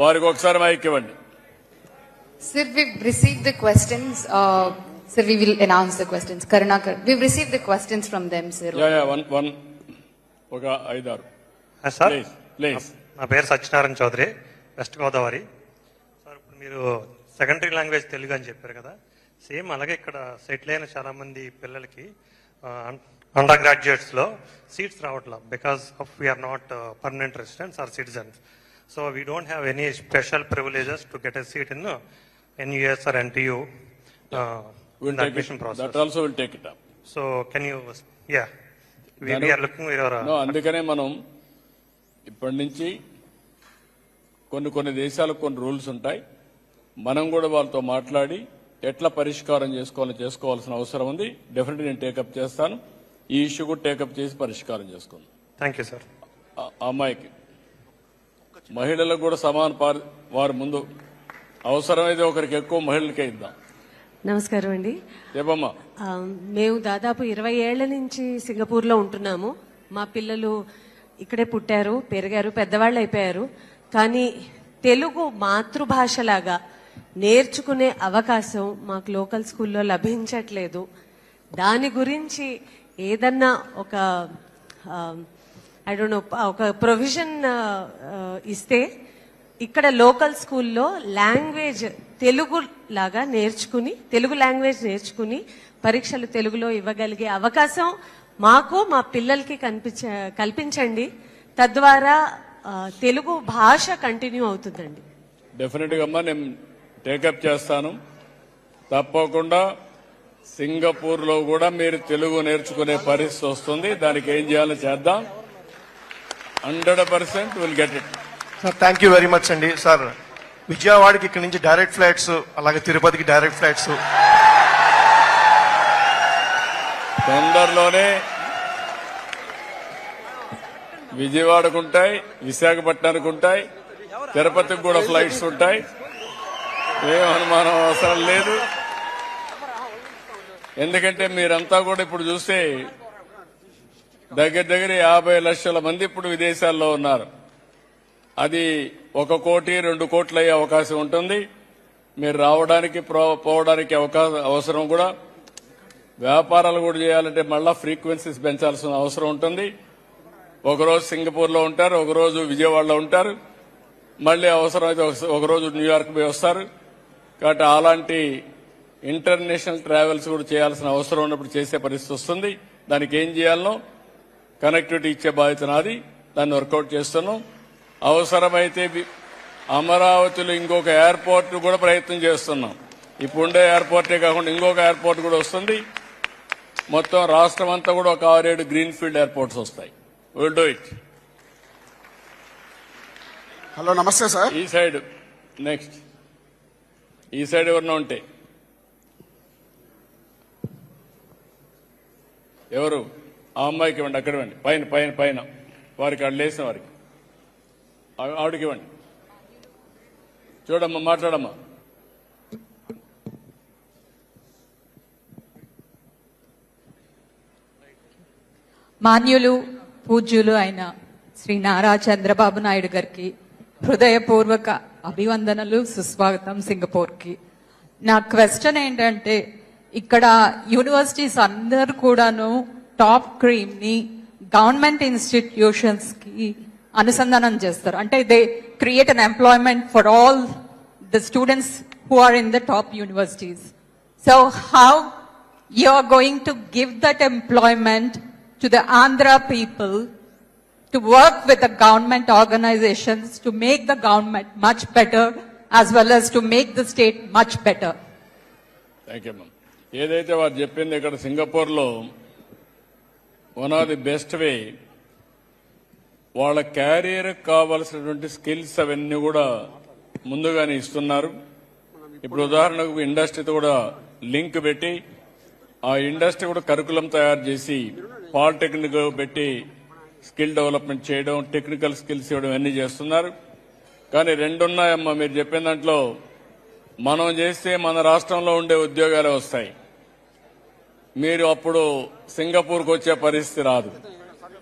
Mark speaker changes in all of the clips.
Speaker 1: వారికి ఒకసారి మైక్ ఇవ్వండి
Speaker 2: Sir, we've received the questions. Uh, sir, we will announce the questions. Karunakar, we've received the questions from them, sir.
Speaker 1: Yeah yeah one one ఒక ఐదారు
Speaker 3: ఆ, sir
Speaker 1: please please
Speaker 3: నా పేరు Satyanarayana Chowdary west Godavari sir ఇప్పుడు మీరు సెకండరీ లాంగ్వేజ్ తెలుగు అని చెప్పారు కదా సేమ్ అలాగే ఇక్కడ సెటిల్ అయిన చాలా మంది పిల్లలకి అండర్ గ్రాడ్యుయేట్స్లో సీట్స్ రావట్లా because of we are not permanent residents or citizens so we don't have any special privileges to get a seat in NUS or
Speaker 1: NTU will
Speaker 3: take
Speaker 1: admission
Speaker 3: it
Speaker 1: process that also will take it
Speaker 3: up so can you yeah we are
Speaker 1: looking your know అందుకనే మనం ఇప్పటి నుంచి కొన్ని కొన్ని దేశాలకు కొన్ని rules ఉంటాయి. మనం కూడా వాళ్ళతో మాట్లాడి ఎట్లా పరిష్కారం చేసుకోవాలని చేసుకోవాల్సిన అవసరం ఉంది. డెఫినెట్ నేను టేకప్ చేస్తాను. ఈ ఇష్యూ కూడా టేకప్ చేసి పరిష్కారం చేసుకుందాం.
Speaker 3: థ్యాంక్ యూ సార్
Speaker 1: అమ్మాయికి మహిళలకు కూడా సమాన వారి ముందు అవసరమైతే ఒకరికి ఎక్కువ మహిళలకే ఇద్దాం.
Speaker 4: నమస్కారం అండి. మేము దాదాపు ఇరవై ఏళ్ళ నుంచి సింగపూర్లో ఉంటున్నాము. మా పిల్లలు ఇక్కడే పుట్టారు పెరిగారు పెద్దవాళ్ళు అయిపోయారు. కానీ తెలుగు మాతృభాషలాగా నేర్చుకునే అవకాశం మాకు లోకల్ స్కూల్లో లభించట్లేదు. దాని గురించి ఏదన్నా ఒక ఐ డోంట్ నో ఒక ప్రొవిజన్ ఇస్తే ఇక్కడ లోకల్ స్కూల్లో లాంగ్వేజ్ తెలుగు లాగా నేర్చుకుని తెలుగు లాంగ్వేజ్ నేర్చుకుని పరీక్షలు తెలుగులో ఇవ్వగలిగే అవకాశం మాకు మా పిల్లలకి కనిపించ కల్పించండి. తద్వారా తెలుగు భాష కంటిన్యూ అవుతుందండి.
Speaker 1: డెఫినెట్గా అమ్మా నేను టేకప్ చేస్తాను. తప్పకుండా సింగపూర్లో కూడా మీరు తెలుగు నేర్చుకునే పరిస్థితి వస్తుంది. దానికి ఏం చేయాలో చేద్దాం. Hundred percent will get it.
Speaker 5: Sir thank you very much అండి. సార్ విజయవాడకి ఇక్కడ నుంచి డైరెక్ట్ ఫ్లైట్స్ అలాగే తిరుపతికి డైరెక్ట్ ఫ్లైట్స్.
Speaker 1: తొందరలోనే విజయవాడకు ఉంటాయి విశాఖపట్నానికి ఉంటాయి తిరుపతికి కూడా ఫ్లైట్స్ ఉంటాయి. ఏం అనుమానం అవసరం లేదు. ఎందుకంటే మీరంతా కూడా ఇప్పుడు చూస్తే దగ్గర దగ్గర యాభై లక్షల మంది ఇప్పుడు విదేశాల్లో ఉన్నారు. అది ఒక కోటి రెండు కోట్లు అయ్యే అవకాశం ఉంటుంది. మీరు రావడానికి పోవడానికి అవకాశం అవసరం కూడా. వ్యాపారాలు కూడా చేయాలంటే మళ్ళా ఫ్రీక్వెన్సీస్ పెంచాల్సిన అవసరం ఉంటుంది. ఒకరోజు సింగపూర్లో ఉంటారు ఒకరోజు విజయవాడలో ఉంటారు. మళ్ళీ అవసరమైతే ఒక- ఒకరోజు న్యూయార్క్ పోయి వస్తారు. కాబట్టి అలాంటి ఇంటర్నేషనల్ ట్రావెల్స్ కూడా చేయాల్సిన అవసరం ఉన్నప్పుడు చేసే పరిస్థితి వస్తుంది. దానికి ఏం చేయాలనో కనెక్టివిటీ ఇచ్చే బాధ్యత నాది. దాన్ని వర్కౌట్ చేస్తున్నాం అవసరమైతే అమరావతిలో ఇంకొక ఎయిర్పోర్ట్ కూడా ప్రయత్నం చేస్తున్నాం. ఇప్పుడుండే ఎయిర్పోర్టే కాకుండా ఇంకొక ఎయిర్పోర్ట్ కూడా వస్తుంది. మొత్తం రాష్ట్రం అంతా కూడా ఒక ఆరేడు గ్రీన్ ఫీల్డ్ ఎయిర్పోర్ట్స్ వస్తాయి. Will do it
Speaker 6: hello namaste sir.
Speaker 1: ఈ సైడ్ నెక్స్ట్ ఈ సైడ్ ఎవరన్నా ఉంటే. ఎవరు? ఆ అమ్మాయికి ఇవ్వండి అక్కడ ఇవ్వండి. పైన పైన పైన. వారికి అక్కడ లేసిన వారికి. ఆవిడకి ఇవ్వండి. చూడమ్మా మాట్లాడమ్మా.
Speaker 7: మాన్యులు పూజ్యులు అయిన శ్రీ నారా చంద్రబాబు నాయుడు గారికి హృదయపూర్వక అభివందనలు సుస్వాగతం సింగపూర్కి. నా క్వశ్చన్ ఏంటంటే ఇక్కడ యూనివర్సిటీస్ అందరు కూడాను టాప్ క్రీమ్ని గవర్నమెంట్ ఇన్స్టిట్యూషన్స్కి అనుసంధానం చేస్తారు అంటే they create an employment for all the students who are in the top universities. So how you are going to give that employment to the Andhra people to work with the government organizations to make the government much better as well as to make the state much better.
Speaker 1: Thank you ma'am ఏదైతే వారు చెప్పింది ఇక్కడ సింగపూర్లో one of the best way వాళ్ళ career కావాల్సినటువంటి skills అవన్నీ కూడా ముందుగానే ఇస్తున్నారు. ఇప్పుడు ఉదాహరణకు ఇండస్ట్రీతో కూడా లింక్ పెట్టి ఆ ఇండస్ట్రీ కూడా కరికులం తయారు చేసి పాలిటెక్నిక్ పెట్టి స్కిల్ డెవలప్మెంట్ చేయడం టెక్నికల్ స్కిల్స్ ఇవ్వడం అన్నీ చేస్తున్నారు. కానీ రెండున్నాయమ్మా మీరు చెప్పిన దాంట్లో మనం చేస్తే మన రాష్ట్రంలో ఉండే ఉద్యోగాలే వస్తాయి. మీరు అప్పుడు సింగపూర్కు వచ్చే పరిస్థితి రాదు.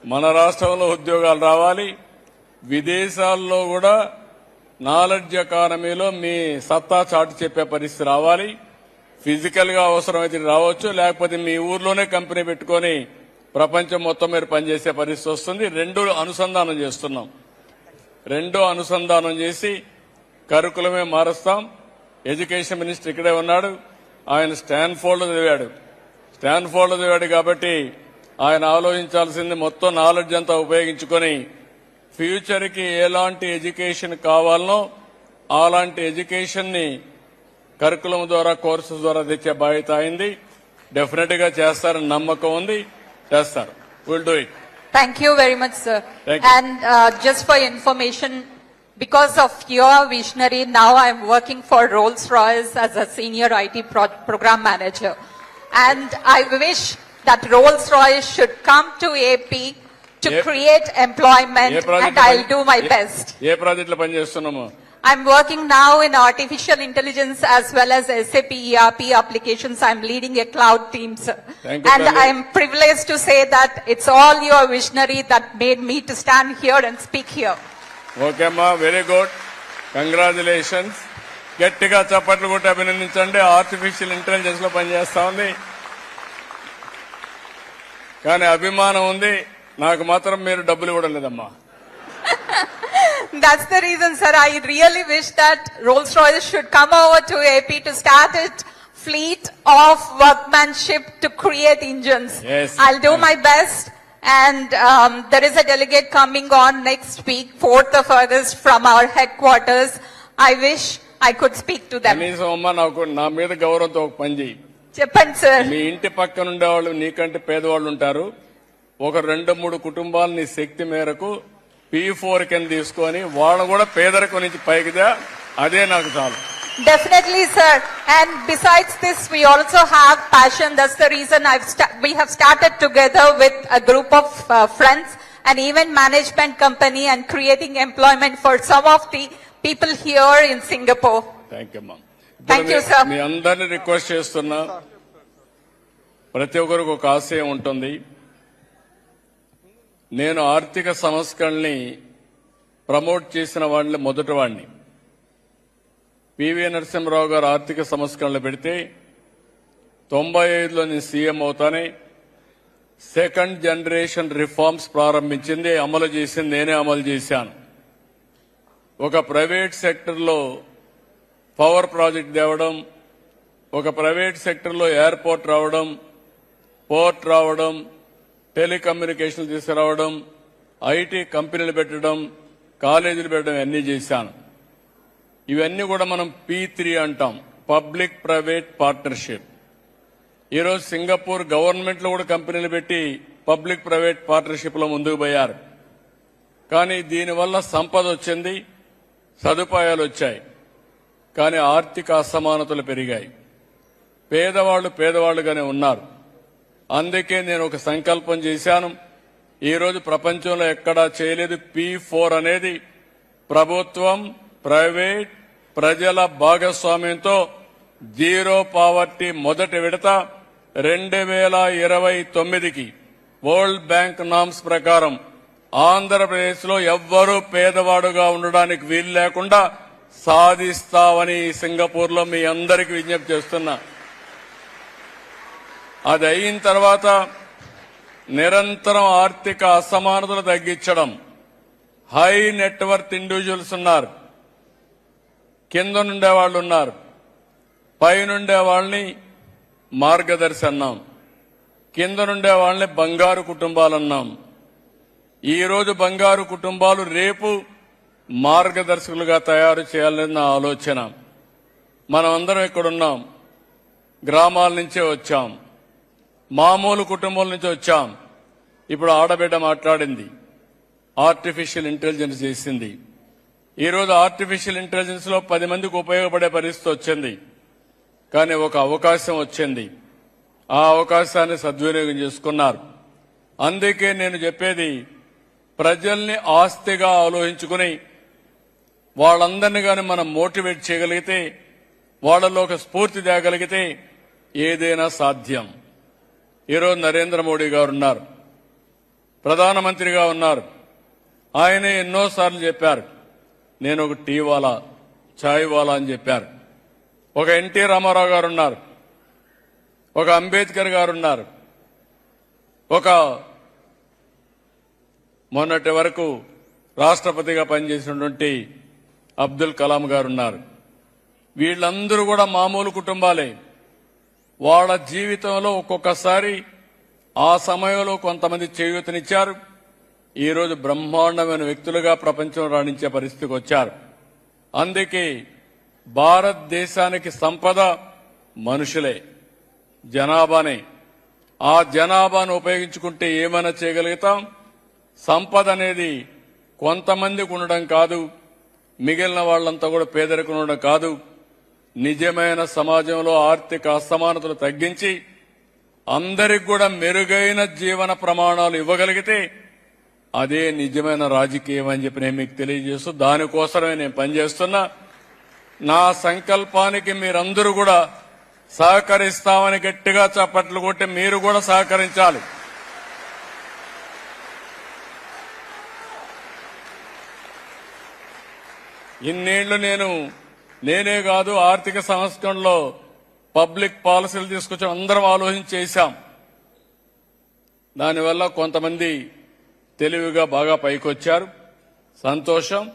Speaker 1: మన రాష్ట్రంలో ఉద్యోగాలు రావాలి. విదేశాల్లో కూడా నాలెడ్జ్ ఎకానమీలో మీ సత్తా చాటు చెప్పే పరిస్థితి రావాలి. ఫిజికల్గా అవసరమైతే రావచ్చు లేకపోతే మీ ఊర్లోనే కంపెనీ పెట్టుకొని ప్రపంచం మొత్తం మీరు పనిచేసే పరిస్థితి వస్తుంది. రెండు అనుసంధానం చేస్తున్నాం. రెండో అనుసంధానం చేసి కరికులమే మారుస్తాం. ఎడ్యుకేషన్ మినిస్టర్ ఇక్కడే ఉన్నాడు. ఆయన స్టాన్ఫోర్డ్ చదివాడు. స్టాన్ఫోర్డ్ చదివాడు కాబట్టి ఆయన ఆలోచించాల్సింది మొత్తం నాలెడ్జ్ అంతా ఉపయోగించుకొని ఫ్యూచర్కి ఎలాంటి ఎడ్యుకేషన్ కావాలనో అలాంటి ఎడ్యుకేషన్ని కరికులం ద్వారా కోర్సుల ద్వారా తెచ్చే బాధ్యత అయింది డెఫినెట్గా చేస్తారని నమ్మకం ఉంది. చేస్తారు. Will do it
Speaker 7: thank you very much sir and just for information because of your visionary now I'm working for Rolls Royce as a senior IT programme manager And I wish that Rolls-Royce should come to AP to
Speaker 1: Yep.
Speaker 7: create employment
Speaker 1: a project
Speaker 7: and I'll do my best.
Speaker 1: ఏ ప్రాజెక్టులో పనిచేస్తున్నాము
Speaker 7: I'm working now in artificial intelligence as well as SAP ERP applications. I'm leading a cloud team, sir.
Speaker 1: Thank you,
Speaker 7: And
Speaker 1: Kali.
Speaker 7: I'm privileged to say that it's all your visionary that made me to stand here and speak here.
Speaker 1: Okay అమ్మా very good congratulations గట్టిగా చప్పట్లు కొట్టి అభినందించండి artificial ఇంటెలిజెన్స్లో పనిచేస్తా ఉంది కానీ అభిమానం ఉంది నాకు మాత్రం మీరు డబ్బులు ఇవ్వడం లేదమ్మా
Speaker 7: That's the reason, sir. I really wish that Rolls-Royce should come over to AP to start its fleet of workmanship to create engines.
Speaker 1: Yes.
Speaker 7: I'll do my best. And um, there is a delegate coming on next week, 4th of August, from our headquarters. I wish I could speak to them.
Speaker 1: కనీసం అమ్మ నాకు నా మీద గౌరవంతో ఒక పని చేయి
Speaker 7: Japan, sir.
Speaker 1: మీ ఇంటి పక్కన ఉండేవాళ్ళు నీకంటే పేదవాళ్ళు ఉంటారు ఒక రెండు మూడు కుటుంబాలు నీ శక్తి మేరకు పీ ఫోర్ కింద తీసుకొని వాళ్ళను కూడా పేదరికం నుంచి పైకిదా అదే నాకు చాలు
Speaker 7: Definitely, sir. And besides this, we also have passion. That's the reason I've sta- we have started together with a group of uh, friends and even management company and creating employment for some of the people here in Singapore. Thank you you,
Speaker 1: ఇప్పుడు
Speaker 7: sir.
Speaker 1: మీ అందరిని request చేస్తున్నా. ప్రతి ఒక్కరికి ఒక ఆశయం ఉంటుంది. నేను ఆర్థిక సంస్కరణని ప్రమోట్ చేసిన వాడిని మొదటి వాడిని. పివి నరసింహరావు గారు ఆర్థిక సంస్కరణలు పెడితే తొంభై ఐదులో నేను సీఎం అవుతానే సెకండ్ జనరేషన్ రిఫార్మ్స్ ప్రారంభించింది అమలు చేసింది నేనే అమలు చేశాను. ఒక ప్రైవేట్ సెక్టర్లో పవర్ ప్రాజెక్ట్ తేవడం ఒక ప్రైవేట్ సెక్టర్లో ఎయిర్పోర్ట్ రావడం పోర్ట్ రావడం టెలికమ్యూనికేషన్లు తీసుకురావడం ఐటీ కంపెనీలు పెట్టడం కాలేజీలు పెట్టడం అన్నీ చేశాను. ఇవన్నీ కూడా మనం పీ త్రీ అంటాం పబ్లిక్ ప్రైవేట్ పార్ట్నర్షిప్. ఈరోజు సింగపూర్ గవర్నమెంట్లో కూడా కంపెనీలు పెట్టి పబ్లిక్ ప్రైవేట్ పార్ట్నర్షిప్లో ముందుకు పోయారు. కానీ దీనివల్ల సంపద వచ్చింది సదుపాయాలు వచ్చాయి. కానీ ఆర్థిక అసమానతలు పెరిగాయి. పేదవాళ్ళు పేదవాళ్ళుగానే ఉన్నారు. అందుకే నేను ఒక సంకల్పం చేశాను. ఈరోజు ప్రపంచంలో ఎక్కడా చేయలేదు పి ఫోర్ అనేది ప్రభుత్వం ప్రైవేట్ ప్రజల భాగస్వామ్యంతో జీరో పావర్టీ మొదటి విడత రెండు వేల ఇరవై తొమ్మిదికి వరల్డ్ బ్యాంక్ నామ్స్ ప్రకారం ఆంధ్రప్రదేశ్లో ఎవ్వరూ పేదవాడుగా ఉండడానికి వీలు లేకుండా సాధిస్తామని సింగపూర్లో మీ అందరికీ విజ్ఞప్తి చేస్తున్నా. అది అయిన తర్వాత నిరంతరం ఆర్థిక అసమానతలు తగ్గించడం. హై నెట్వర్త్ ఇండివిజువల్స్ ఉన్నారు. కింద నుండే వాళ్ళు ఉన్నారు. పైనుండే వాళ్ళని మార్గదర్శి అన్నాం. కింద నుండే వాళ్ళని బంగారు కుటుంబాలు అన్నాం. ఈరోజు బంగారు కుటుంబాలు రేపు మార్గదర్శకులుగా తయారు చేయాలని నా ఆలోచన. మనం అందరం ఇక్కడున్నాం. గ్రామాల నుంచే వచ్చాం. మామూలు కుటుంబాల నుంచి వచ్చాం. ఇప్పుడు ఆడబిడ్డ మాట్లాడింది. ఆర్టిఫిషియల్ ఇంటెలిజెన్స్ చేసింది. ఈరోజు ఆర్టిఫిషియల్ ఇంటెలిజెన్స్లో పది మందికి ఉపయోగపడే పరిస్థితి వచ్చింది. కానీ ఒక అవకాశం వచ్చింది. ఆ అవకాశాన్ని సద్వినియోగం చేసుకున్నారు. అందుకే నేను చెప్పేది ప్రజల్ని ఆస్తిగా ఆలోచించుకుని వాళ్ళందరినీ కానీ మనం మోటివేట్ చేయగలిగితే వాళ్ళలో ఒక స్ఫూర్తి తేగలిగితే ఏదైనా సాధ్యం. ఈరోజు నరేంద్ర మోడీ గారు ఉన్నారు. ప్రధానమంత్రిగా ఉన్నారు. ఆయన ఎన్నోసార్లు చెప్పారు. నేను ఒక టీ వాలా ఛాయ్ వాలా అని చెప్పారు. ఒక ఎన్టీ రామారావు గారు ఉన్నారు. ఒక అంబేద్కర్ గారు ఉన్నారు. ఒక మొన్నటి వరకు రాష్ట్రపతిగా పనిచేసినటువంటి అబ్దుల్ కలాం గారు ఉన్నారు వీళ్ళందరూ కూడా మామూలు కుటుంబాలే. వాళ్ళ జీవితంలో ఒక్కొక్కసారి ఆ సమయంలో కొంతమంది చేయూతనిచ్చారు. ఈరోజు బ్రహ్మాండమైన వ్యక్తులుగా ప్రపంచం రాణించే పరిస్థితికి వచ్చారు. అందుకే భారతదేశానికి సంపద మనుషులే జనాభానే. ఆ జనాభాను ఉపయోగించుకుంటే ఏమైనా చేయగలుగుతాం? సంపద అనేది కొంతమందికి ఉండడం కాదు మిగిలిన వాళ్ళంతా కూడా పేదరికం ఉండడం కాదు. నిజమైన సమాజంలో ఆర్థిక అసమానతలు తగ్గించి అందరికి కూడా మెరుగైన జీవన ప్రమాణాలు ఇవ్వగలిగితే అదే నిజమైన రాజకీయం అని చెప్పి నేను మీకు తెలియజేస్తూ దానికోసమే నేను పనిచేస్తున్నా. నా సంకల్పానికి మీరందరూ కూడా సహకరిస్తామని గట్టిగా చప్పట్లు కొట్టి మీరు కూడా సహకరించాలి. ఇన్నేళ్ళు నేను నేనే కాదు ఆర్థిక సంస్కరణలో పబ్లిక్ పాలసీలు తీసుకొచ్చి అందరం ఆలోచన చేశాం. దానివల్ల కొంతమంది తెలివిగా బాగా పైకొచ్చారు. సంతోషం.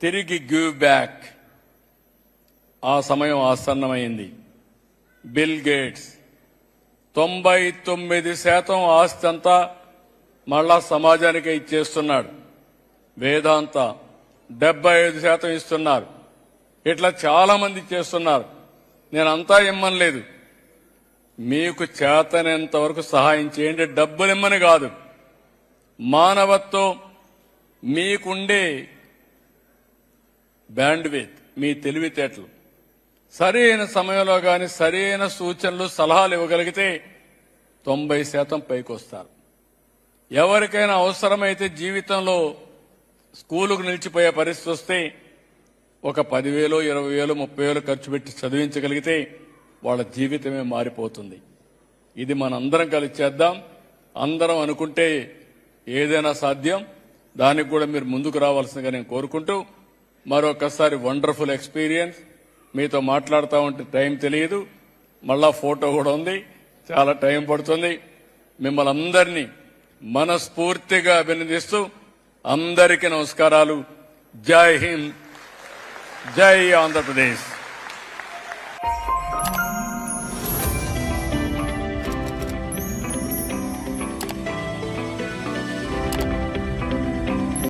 Speaker 1: తిరిగి గివ్ బ్యాక్. ఆ సమయం ఆసన్నమైంది. Bill Gates. తొంభై తొమ్మిది శాతం ఆస్తి అంతా మళ్ళా సమాజానికే ఇచ్చేస్తున్నాడు. వేదాంత. డెబ్బై ఐదు శాతం ఇస్తున్నారు. ఇట్లా చాలా మంది చేస్తున్నారు. నేనంతా ఇమ్మనలేదు మీకు చేతనేంత వరకు సహాయం చేయండి. డబ్బులు ఇమ్మని కాదు. మానవత్వం మీకుండే బ్యాండ్విత్ మీ తెలివితేటలు. సరైన సమయంలో గాని సరైన సూచనలు సలహాలు ఇవ్వగలిగితే తొంభై శాతం పైకి వస్తారు ఎవరికైనా అవసరమైతే జీవితంలో స్కూలుకు నిలిచిపోయే పరిస్థితి వస్తే ఒక పదివేలు ఇరవై వేలు ముప్పై వేలు ఖర్చు పెట్టి చదివించగలిగితే వాళ్ళ జీవితమే మారిపోతుంది. ఇది మనందరం కలిసి చేద్దాం. అందరం అనుకుంటే ఏదైనా సాధ్యం. దానికి కూడా మీరు ముందుకు రావాల్సిందిగా నేను కోరుకుంటూ మరొకసారి వండర్ఫుల్ ఎక్స్పీరియన్స్. మీతో మాట్లాడుతూ ఉంటే టైం తెలియదు. మళ్ళా ఫోటో కూడా ఉంది. చాలా టైం పడుతుంది. మిమ్మల్ని అందరినీ మనస్ఫూర్తిగా అభినందిస్తూ అందరికీ నమస్కారాలు. జై హింద్. జై ఆంధ్రప్రదేశ్.